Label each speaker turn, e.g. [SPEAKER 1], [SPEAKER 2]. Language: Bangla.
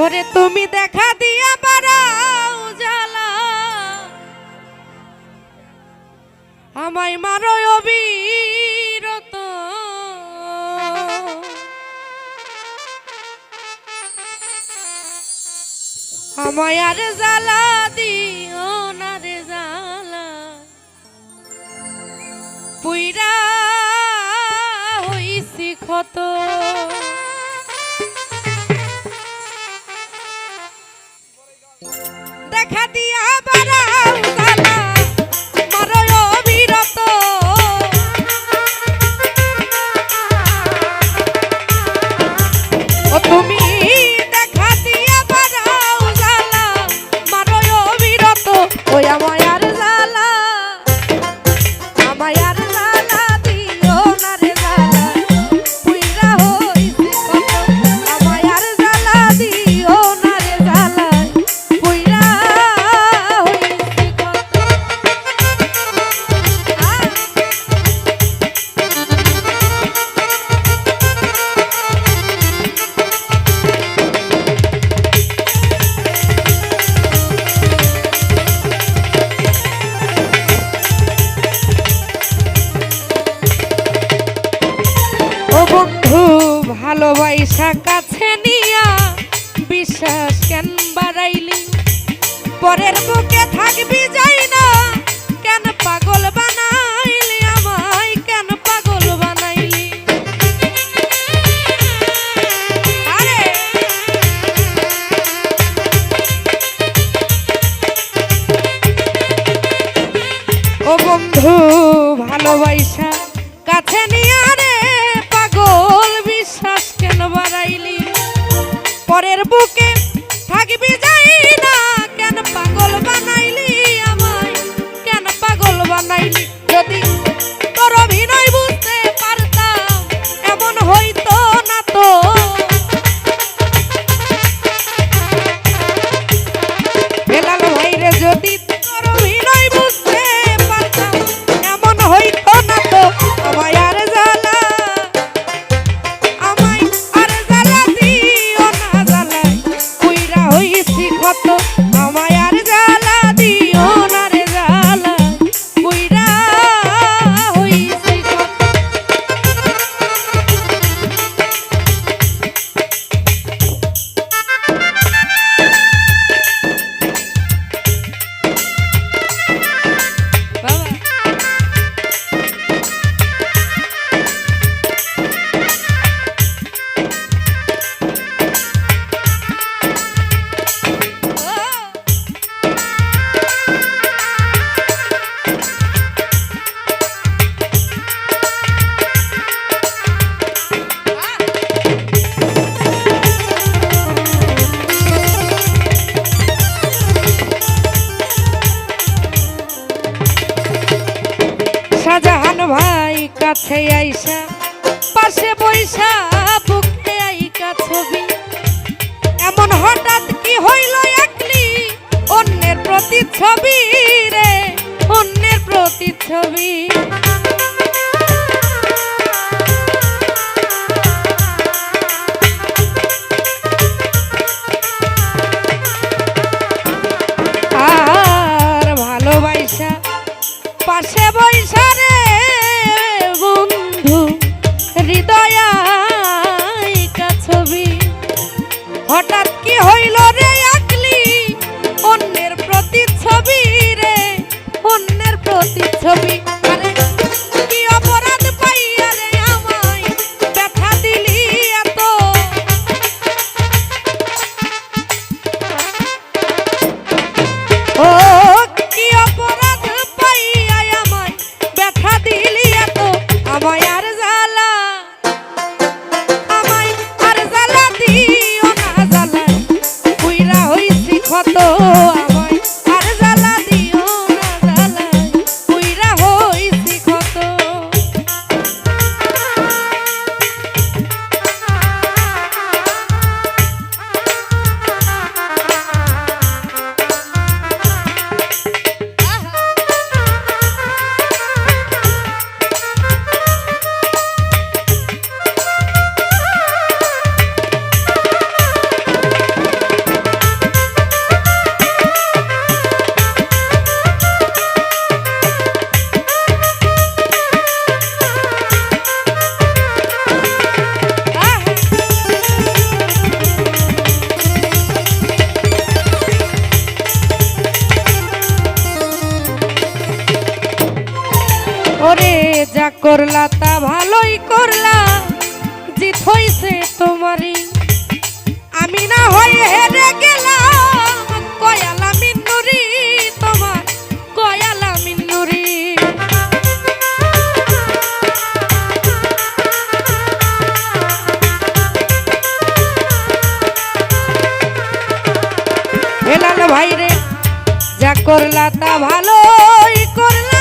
[SPEAKER 1] ওরে তুমি দেখা দিয়া বাড়াও জ্বালা। আমায় মারো অবিরত। আমায় আর জ্বালা দিও না রে জ্বালা। পুইরা দেখা দিয়া বারা ভালোবাসা কাছে নিয়া। বিশ্বাস কেন বাড়াইলি? পরের বুকে থাকবি যাই না কেন পাগল বানাইলি আমায়? কেন পাগল বানাইলি? আরে! ও বন্ধু ভালোবাসা কাছে নিয়ে। বুকে থাকবে যাই। কাছে আইসা, পাশে বৈশা বুকে আইকা ছবি। এমন হঠাৎ কি হইল একলি? অন্যের প্রতি ছবি রে, অন্যের প্রতি ছবি Puppy. করলা তা ভালোই করলা, জিত হইছে তোমারই। আমি না হয়ে হেরে গেলাম, কয়ালা তোমার কয়ালা মিন্নুরি হেলাল ভাই রে যা করলা তা ভালোই করলা